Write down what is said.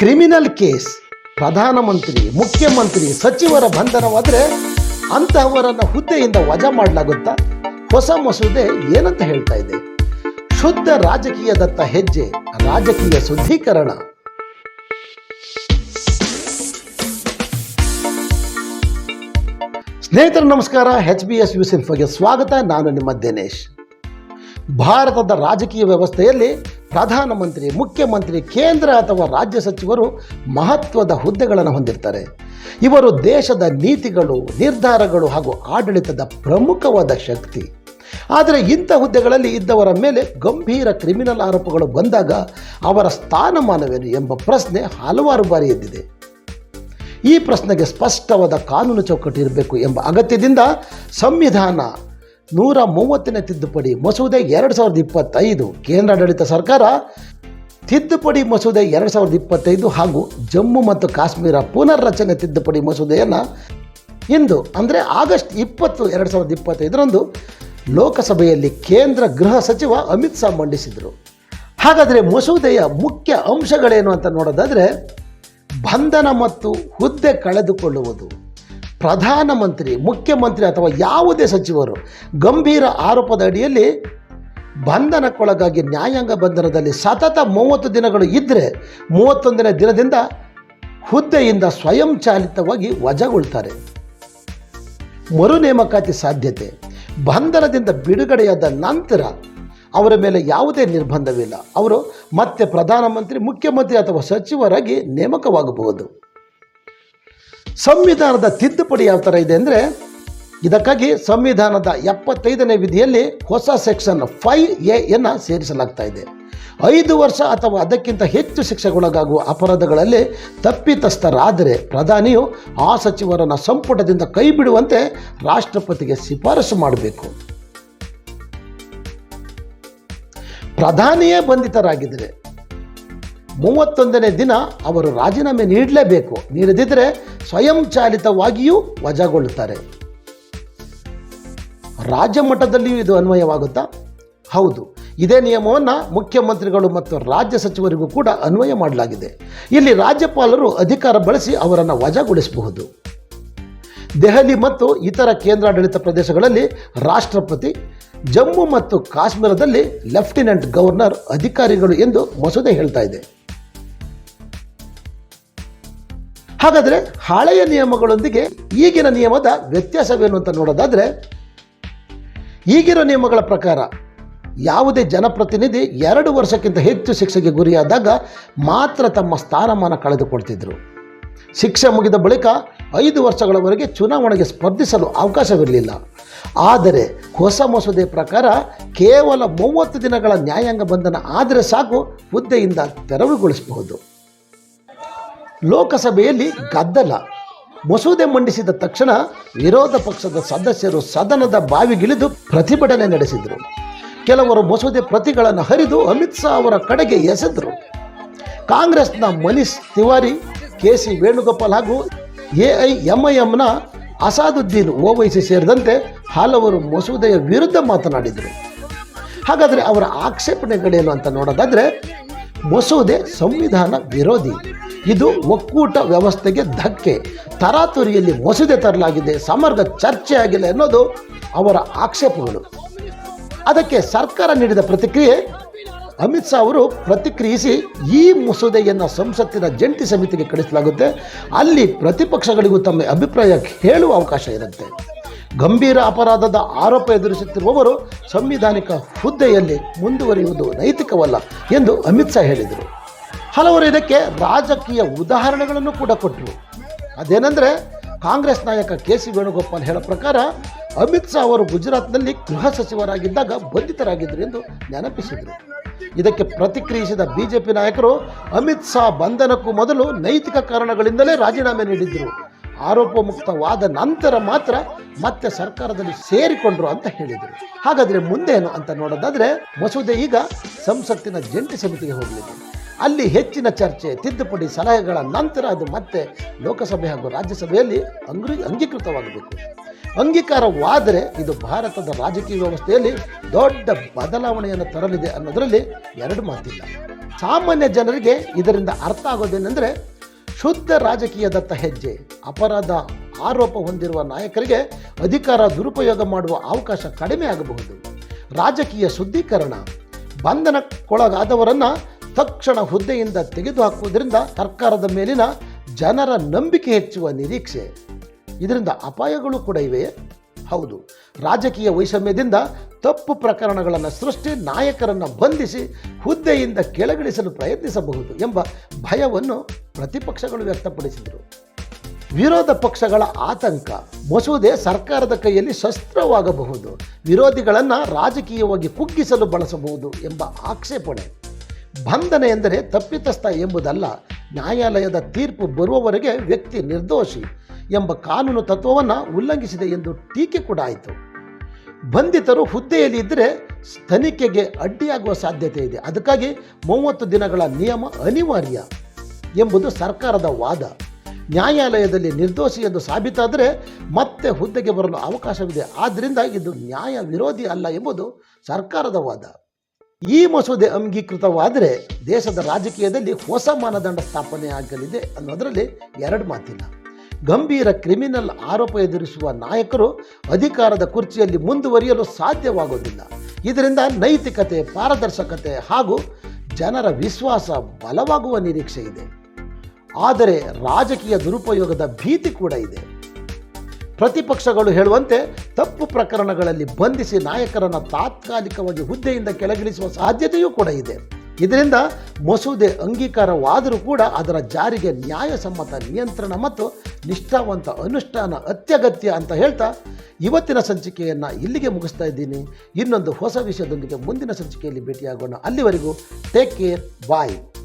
Criminal case. ಪ್ರಧಾನಮಂತ್ರಿ ಮುಖ್ಯಮಂತ್ರಿ, ಸಚಿವರ ಬಂಧನವಾದರೆ ಅಂತಹವರನ್ನು ಹುದ್ದೆಯಿಂದ ವಜಾ ಮಾಡಲಾಗುತ್ತಾ? ಹೊಸ ಮಸೂದೆ ಏನಂತ ಹೇಳ್ತಾ ಇದೆ? ಶುದ್ಧ ರಾಜಕೀಯದತ್ತ ಹೆಜ್ಜೆ, ರಾಜಕೀಯ ಶುದ್ಧೀಕರಣ. ಸ್ನೇಹಿತರು, ನಮಸ್ಕಾರ. ಎಚ್ ಬಿ ಎಸ್ ನ್ಯೂಸ್ ಇನ್ಫೋಗೆ ಸ್ವಾಗತ. ನಾನು ನಿಮ್ಮ ದಿನೇಶ್. ಭಾರತದ ರಾಜಕೀಯ ವ್ಯವಸ್ಥೆಯಲ್ಲಿ ಪ್ರಧಾನಮಂತ್ರಿ, ಮುಖ್ಯಮಂತ್ರಿ, ಕೇಂದ್ರ ಅಥವಾ ರಾಜ್ಯ ಸಚಿವರು ಮಹತ್ವದ ಹುದ್ದೆಗಳನ್ನು ಹೊಂದಿರ್ತಾರೆ. ಇವರು ದೇಶದ ನೀತಿಗಳು, ನಿರ್ಧಾರಗಳು ಹಾಗೂ ಆಡಳಿತದ ಪ್ರಮುಖವಾದ ಶಕ್ತಿ. ಆದರೆ ಇಂಥ ಹುದ್ದೆಗಳಲ್ಲಿ ಇದ್ದವರ ಮೇಲೆ ಗಂಭೀರ ಕ್ರಿಮಿನಲ್ ಆರೋಪಗಳು ಬಂದಾಗ ಅವರ ಸ್ಥಾನಮಾನವೇನು ಎಂಬ ಪ್ರಶ್ನೆ ಹಲವಾರು ಬಾರಿ ಎದ್ದಿದೆ. ಈ ಪ್ರಶ್ನೆಗೆ ಸ್ಪಷ್ಟವಾದ ಕಾನೂನು ಚೌಕಟ್ಟು ಇರಬೇಕು ಎಂಬ ಅಗತ್ಯದಿಂದ ಸಂವಿಧಾನ ನೂರ ಮೂವತ್ತನೇ ತಿದ್ದುಪಡಿ ಮಸೂದೆ ಎರಡು ಸಾವಿರದ ಇಪ್ಪತ್ತೈದು. ಕೇಂದ್ರಾಡಳಿತ ಸರ್ಕಾರ ತಿದ್ದುಪಡಿ ಮಸೂದೆ ಎರಡು ಸಾವಿರದ ಇಪ್ಪತ್ತೈದು ಹಾಗೂ ಜಮ್ಮು ಮತ್ತು ಕಾಶ್ಮೀರ ಪುನರ್ರಚನೆ ತಿದ್ದುಪಡಿ ಮಸೂದೆಯನ್ನು ಇಂದು, ಅಂದರೆ ಆಗಸ್ಟ್ ಇಪ್ಪತ್ತು ಎರಡು ಸಾವಿರದ ಇಪ್ಪತ್ತೈದರಂದು ಲೋಕಸಭೆಯಲ್ಲಿ ಕೇಂದ್ರ ಗೃಹ ಸಚಿವ ಅಮಿತ್ ಶಾ ಮಂಡಿಸಿದರು. ಹಾಗಾದರೆ ಮಸೂದೆಯ ಮುಖ್ಯ ಅಂಶಗಳೇನು ಅಂತ ನೋಡೋದಾದರೆ ಬಂಧನ ಮತ್ತು ಹುದ್ದೆ ಕಳೆದುಕೊಳ್ಳುವುದು. ಪ್ರಧಾನಮಂತ್ರಿ, ಮುಖ್ಯಮಂತ್ರಿ ಅಥವಾ ಯಾವುದೇ ಸಚಿವರು ಗಂಭೀರ ಆರೋಪದ ಅಡಿಯಲ್ಲಿ ಬಂಧನಕ್ಕೊಳಗಾಗಿ ನ್ಯಾಯಾಂಗ ಬಂಧನದಲ್ಲಿ ಸತತ ಮೂವತ್ತು ದಿನಗಳು ಇದ್ದರೆ ಮೂವತ್ತೊಂದನೇ ದಿನದಿಂದ ಹುದ್ದೆಯಿಂದ ಸ್ವಯಂಚಾಲಿತವಾಗಿ ವಜಾಗೊಳ್ತಾರೆ. ಮರು ನೇಮಕಾತಿ ಸಾಧ್ಯತೆ. ಬಂಧನದಿಂದ ಬಿಡುಗಡೆಯಾದ ನಂತರ ಅವರ ಮೇಲೆ ಯಾವುದೇ ನಿರ್ಬಂಧವಿಲ್ಲ. ಅವರು ಮತ್ತೆ ಪ್ರಧಾನಮಂತ್ರಿ, ಮುಖ್ಯಮಂತ್ರಿ ಅಥವಾ ಸಚಿವರಾಗಿ ನೇಮಕವಾಗಬಹುದು. ಸಂವಿಧಾನದ ತಿದ್ದುಪಡಿ ಯಾವ ಥರ ಇದೆ ಅಂದರೆ ಇದಕ್ಕಾಗಿ ಸಂವಿಧಾನದ ಎಪ್ಪತ್ತೈದನೇ ವಿಧಿಯಲ್ಲಿ ಹೊಸ ಸೆಕ್ಷನ್ ಫೈವ್ ಎ ಯನ್ನು ಸೇರಿಸಲಾಗ್ತಾ ಇದೆ. ಐದು ವರ್ಷ ಅಥವಾ ಅದಕ್ಕಿಂತ ಹೆಚ್ಚು ಶಿಕ್ಷೆಗೊಳಗಾಗುವ ಅಪರಾಧಗಳಲ್ಲಿ ತಪ್ಪಿತಸ್ಥರಾದರೆ ಪ್ರಧಾನಿಯು ಆ ಸಚಿವರನ್ನು ಸಂಪುಟದಿಂದ ಕೈ ಬಿಡುವಂತೆ ರಾಷ್ಟ್ರಪತಿಗೆ ಶಿಫಾರಸು ಮಾಡಬೇಕು. ಪ್ರಧಾನಿಯೇ ಬಂಧಿತರಾಗಿದ್ದರೆ ಮೂವತ್ತೊಂದನೇ ದಿನ ಅವರು ರಾಜೀನಾಮೆ ನೀಡಲೇಬೇಕು. ನೀಡದಿದ್ದರೆ ಸ್ವಯಂಚಾಲಿತವಾಗಿಯೂ ವಜಾಗೊಳ್ಳುತ್ತಾರೆ. ರಾಜ್ಯ ಮಟ್ಟದಲ್ಲಿಯೂ ಇದು ಅನ್ವಯವಾಗುತ್ತಾ? ಹೌದು. ಇದೇ ನಿಯಮವನ್ನು ಮುಖ್ಯಮಂತ್ರಿಗಳು ಮತ್ತು ರಾಜ್ಯ ಸಚಿವರಿಗೂ ಕೂಡ ಅನ್ವಯ ಮಾಡಲಾಗಿದೆ. ಇಲ್ಲಿ ರಾಜ್ಯಪಾಲರು ಅಧಿಕಾರ ಬಳಸಿ ಅವರನ್ನು ವಜಾಗೊಳಿಸಬಹುದು. ದೆಹಲಿ ಮತ್ತು ಇತರ ಕೇಂದ್ರಾಡಳಿತ ಪ್ರದೇಶಗಳಲ್ಲಿ ರಾಷ್ಟ್ರಪತಿ, ಜಮ್ಮು ಮತ್ತು ಕಾಶ್ಮೀರದಲ್ಲಿ ಲೆಫ್ಟಿನೆಂಟ್ ಗವರ್ನರ್, ಅಧಿಕಾರಿಗಳು ಎಂದು ಮಸೂದೆ ಹೇಳ್ತಾ ಇದೆ. ಹಾಗಾದರೆ ಹಳೆಯ ನಿಯಮಗಳೊಂದಿಗೆ ಈಗಿನ ನಿಯಮದ ವ್ಯತ್ಯಾಸವೇನು ಅಂತ ನೋಡೋದಾದರೆ, ಈಗಿರೋ ನಿಯಮಗಳ ಪ್ರಕಾರ ಯಾವುದೇ ಜನಪ್ರತಿನಿಧಿ ಎರಡು ವರ್ಷಕ್ಕಿಂತ ಹೆಚ್ಚು ಶಿಕ್ಷೆಗೆ ಗುರಿಯಾದಾಗ ಮಾತ್ರ ತಮ್ಮ ಸ್ಥಾನಮಾನ ಕಳೆದುಕೊಳ್ತಿದ್ರು. ಶಿಕ್ಷೆ ಮುಗಿದ ಬಳಿಕ ಐದು ವರ್ಷಗಳವರೆಗೆ ಚುನಾವಣೆಗೆ ಸ್ಪರ್ಧಿಸಲು ಅವಕಾಶವಿರಲಿಲ್ಲ. ಆದರೆ ಹೊಸ ಮಸೂದೆ ಪ್ರಕಾರ ಕೇವಲ ಮೂವತ್ತು ದಿನಗಳ ನ್ಯಾಯಾಂಗ ಬಂಧನ ಆದರೆ ಸಾಕು, ಹುದ್ದೆಯಿಂದ ತೆರವುಗೊಳಿಸಬಹುದು. ಲೋಕಸಭೆಯಲ್ಲಿ ಗದ್ದಲ. ಮಸೂದೆ ಮಂಡಿಸಿದ ತಕ್ಷಣ ವಿರೋಧ ಪಕ್ಷದ ಸದಸ್ಯರು ಸದನದ ಬಾವಿಗಿಳಿದು ಪ್ರತಿಭಟನೆ ನಡೆಸಿದರು. ಕೆಲವರು ಮಸೂದೆ ಪ್ರತಿಗಳನ್ನು ಹರಿದು ಅಮಿತ್ ಶಾ ಅವರ ಕಡೆಗೆ ಎಸೆದರು. ಕಾಂಗ್ರೆಸ್ನ ಮನೀಶ್ ತಿವಾರಿ, ಕೆ ಸಿ ವೇಣುಗೋಪಾಲ್ ಹಾಗೂ ಎ ಐ ಎಂ ಐ ಎಂನ ಅಸಾದುದ್ದೀನ್ ಓವೈಸಿ ಸೇರಿದಂತೆ ಹಲವರು ಮಸೂದೆಯ ವಿರುದ್ಧ ಮಾತನಾಡಿದರು. ಹಾಗಾದರೆ ಅವರ ಆಕ್ಷೇಪಣೆಗಳೇನು ಅಂತ ನೋಡೋದಾದರೆ ಮಸೂದೆ ಸಂವಿಧಾನ ವಿರೋಧಿ. ಇದು ಒಕ್ಕೂಟ ವ್ಯವಸ್ಥೆಗೆ ಧಕ್ಕೆ. ತರಾತುರಿಯಲ್ಲಿ ಮಸೂದೆ ತರಲಾಗಿದೆ, ಸಮರ್ಗ ಚರ್ಚೆ ಆಗಿಲ್ಲ ಅವರ ಆಕ್ಷೇಪಗಳು. ಅದಕ್ಕೆ ಸರ್ಕಾರ ನೀಡಿದ ಪ್ರತಿಕ್ರಿಯೆ, ಅಮಿತ್ ಶಾ ಅವರು ಪ್ರತಿಕ್ರಿಯಿಸಿ ಈ ಮಸೂದೆಯನ್ನು ಸಂಸತ್ತಿನ ಜಂಟಿ ಸಮಿತಿಗೆ ಕಳಿಸಲಾಗುತ್ತೆ. ಅಲ್ಲಿ ಪ್ರತಿಪಕ್ಷಗಳಿಗೂ ತಮ್ಮ ಅಭಿಪ್ರಾಯ ಹೇಳುವ ಅವಕಾಶ ಇರುತ್ತೆ. ಗಂಭೀರ ಅಪರಾಧದ ಆರೋಪ ಎದುರಿಸುತ್ತಿರುವವರು ಸಂವಿಧಾನಿಕ ಹುದ್ದೆಯಲ್ಲಿ ಮುಂದುವರಿಯುವುದು ನೈತಿಕವಲ್ಲ ಎಂದು ಅಮಿತ್ ಶಾ ಹೇಳಿದರು. ಹಲವರು ಇದಕ್ಕೆ ರಾಜಕೀಯ ಉದಾಹರಣೆಗಳನ್ನು ಕೂಡ ಕೊಟ್ಟರು. ಅದೇನೆಂದರೆ ಕಾಂಗ್ರೆಸ್ ನಾಯಕ ಕೆ ಸಿ ವೇಣುಗೋಪಾಲ್ ಹೇಳೋ ಪ್ರಕಾರ ಅಮಿತ್ ಶಾ ಅವರು ಗುಜರಾತ್ನಲ್ಲಿ ಗೃಹ ಸಚಿವರಾಗಿದ್ದಾಗ ಬಂಧಿತರಾಗಿದ್ದರು ಎಂದು ನೆನಪಿಸಿದರು ಇದಕ್ಕೆ ಪ್ರತಿಕ್ರಿಯಿಸಿದ ಬಿಜೆಪಿ ನಾಯಕರು ಅಮಿತ್ ಶಾ ಬಂಧನಕ್ಕೂ ಮೊದಲು ನೈತಿಕ ಕಾರಣಗಳಿಂದಲೇ ರಾಜೀನಾಮೆ ನೀಡಿದ್ದರು. ಆರೋಪ ಮುಕ್ತವಾದ ನಂತರ ಮಾತ್ರ ಮತ್ತೆ ಸರ್ಕಾರದಲ್ಲಿ ಸೇರಿಕೊಂಡ್ರು ಅಂತ ಹೇಳಿದರು. ಹಾಗಾದರೆ ಮುಂದೇನು ಅಂತ ನೋಡೋದಾದರೆ ಮಸೂದೆ ಈಗ ಸಂಸತ್ತಿನ ಜಂಟಿ ಸಮಿತಿಗೆ ಹೋಗಲಿದೆ. ಅಲ್ಲಿ ಹೆಚ್ಚಿನ ಚರ್ಚೆ, ತಿದ್ದುಪಡಿ ಸಲಹೆಗಳ ನಂತರ ಅದು ಮತ್ತೆ ಲೋಕಸಭೆ ಹಾಗೂ ರಾಜ್ಯಸಭೆಯಲ್ಲಿ ಅಂಗ್ರಿ, ಅಂಗೀಕೃತವಾಗಬೇಕು. ಅಂಗೀಕಾರವಾದರೆ ಇದು ಭಾರತದ ರಾಜಕೀಯ ವ್ಯವಸ್ಥೆಯಲ್ಲಿ ದೊಡ್ಡ ಬದಲಾವಣೆಯನ್ನು ತರಲಿದೆ ಅನ್ನೋದರಲ್ಲಿ ಎರಡು ಮಾತಿಲ್ಲ. ಸಾಮಾನ್ಯ ಜನರಿಗೆ ಇದರಿಂದ ಅರ್ಥ ಆಗೋದೇನೆಂದರೆ ಶುದ್ಧ ರಾಜಕೀಯದತ್ತ ಹೆಜ್ಜೆ, ಅಪರಾಧ ಆರೋಪ ಹೊಂದಿರುವ ನಾಯಕರಿಗೆ ಅಧಿಕಾರ ದುರುಪಯೋಗ ಮಾಡುವ ಅವಕಾಶ ಕಡಿಮೆ ಆಗಬಹುದು. ರಾಜಕೀಯ ಶುದ್ಧೀಕರಣ, ಬಂಧನಕ್ಕೊಳಗಾದವರನ್ನು ತಕ್ಷಣ ಹುದ್ದೆಯಿಂದ ತೆಗೆದುಹಾಕುವುದರಿಂದ ಸರ್ಕಾರದ ಮೇಲಿನ ಜನರ ನಂಬಿಕೆ ಹೆಚ್ಚುವ ನಿರೀಕ್ಷೆ. ಇದರಿಂದ ಅಪಾಯಗಳು ಕೂಡ ಇವೆ ಹೌದು. ರಾಜಕೀಯ ವೈಷಮ್ಯದಿಂದ ತಪ್ಪು ಪ್ರಕರಣಗಳನ್ನು ಸೃಷ್ಟಿ ನಾಯಕರನ್ನು ಬಂಧಿಸಿ ಹುದ್ದೆಯಿಂದ ಕೆಳಗಿಳಿಸಲು ಪ್ರಯತ್ನಿಸಬಹುದು ಎಂಬ ಭಯವನ್ನು ಪ್ರತಿಪಕ್ಷಗಳು ವ್ಯಕ್ತಪಡಿಸಿದರು. ವಿರೋಧ ಪಕ್ಷಗಳ ಆತಂಕ ಮಸೂದೆ ಸರ್ಕಾರದ ಕೈಯಲ್ಲಿ ಶಸ್ತ್ರವಾಗಬಹುದು. ವಿರೋಧಿಗಳನ್ನು ರಾಜಕೀಯವಾಗಿ ಕುಗ್ಗಿಸಲು ಬಳಸಬಹುದು ಎಂಬ ಆಕ್ಷೇಪಣೆ. ಬಂಧನ ಎಂದರೆ ತಪ್ಪಿತಸ್ಥ ಎಂಬುದಲ್ಲ, ನ್ಯಾಯಾಲಯದ ತೀರ್ಪು ಬರುವವರೆಗೆ ವ್ಯಕ್ತಿ ನಿರ್ದೋಷಿ. ಎಂಬ ಕಾನೂನು ತತ್ವವನ್ನು ಉಲ್ಲಂಘಿಸಿದೆ ಎಂದು ಟೀಕೆ ಕೂಡ ಆಯಿತು. ಬಂಧಿತರು ಹುದ್ದೆಯಲ್ಲಿ ಇದ್ದರೆ ತನಿಖೆಗೆ ಅಡ್ಡಿಯಾಗುವ ಸಾಧ್ಯತೆ ಇದೆ. ಅದಕ್ಕಾಗಿ ಮೂವತ್ತು ದಿನಗಳ ನಿಯಮ ಅನಿವಾರ್ಯ ಎಂಬುದು ಸರ್ಕಾರದ ವಾದ. ನ್ಯಾಯಾಲಯದಲ್ಲಿ ನಿರ್ದೋಷಿ ಎಂದು ಸಾಬೀತಾದರೆ ಮತ್ತೆ ಹುದ್ದೆಗೆ ಬರಲು ಅವಕಾಶವಿದೆ. ಆದ್ದರಿಂದ ಇದು ನ್ಯಾಯ ವಿರೋಧಿ ಅಲ್ಲ ಎಂಬುದು ಸರ್ಕಾರದ ವಾದ. ಈ ಮಸೂದೆ ಅಂಗೀಕೃತವಾದರೆ ದೇಶದ ರಾಜಕೀಯದಲ್ಲಿ ಹೊಸ ಮಾನದಂಡ ಸ್ಥಾಪನೆ ಆಗಲಿದೆ ಅನ್ನೋದರಲ್ಲಿ ಎರಡು ಮಾತಿಲ್ಲ. ಗಂಭೀರ ಕ್ರಿಮಿನಲ್ ಆರೋಪ ಎದುರಿಸುವ ನಾಯಕರು ಅಧಿಕಾರದ ಕುರ್ಚಿಯಲ್ಲಿ ಮುಂದುವರಿಯಲು ಸಾಧ್ಯವಾಗುವುದಿಲ್ಲ. ಇದರಿಂದ ನೈತಿಕತೆ, ಪಾರದರ್ಶಕತೆ ಹಾಗೂ ಜನರ ವಿಶ್ವಾಸ ಬಲವಾಗುವ ನಿರೀಕ್ಷೆ ಇದೆ. ಆದರೆ ರಾಜಕೀಯ ದುರುಪಯೋಗದ ಭೀತಿ ಕೂಡ ಇದೆ. ಪ್ರತಿಪಕ್ಷಗಳು ಹೇಳುವಂತೆ ತಪ್ಪು ಪ್ರಕರಣಗಳಲ್ಲಿ ಬಂಧಿಸಿ ನಾಯಕರನ್ನು ತಾತ್ಕಾಲಿಕವಾಗಿ ಹುದ್ದೆಯಿಂದ ಕೆಳಗಿಳಿಸುವ ಸಾಧ್ಯತೆಯೂ ಕೂಡ ಇದೆ. ಇದರಿಂದ ಮಸೂದೆ ಅಂಗೀಕಾರವಾದರೂ ಕೂಡ ಅದರ ಜಾರಿಗೆ ನ್ಯಾಯಸಮ್ಮತ ನಿಯಂತ್ರಣ ಮತ್ತು ನಿಷ್ಠಾವಂತ ಅನುಷ್ಠಾನ ಅತ್ಯಗತ್ಯ ಅಂತ ಹೇಳ್ತಾ ಇವತ್ತಿನ ಸಂಚಿಕೆಯನ್ನು ಇಲ್ಲಿಗೆ ಮುಗಿಸ್ತಾ ಇದ್ದೀನಿ. ಇನ್ನೊಂದು ಹೊಸ ವಿಷಯದೊಂದಿಗೆ ಮುಂದಿನ ಸಂಚಿಕೆಯಲ್ಲಿ ಭೇಟಿಯಾಗೋಣ. ಅಲ್ಲಿವರೆಗೂ ಟೇಕ್ ಕೇರ್ ಬಾಯ್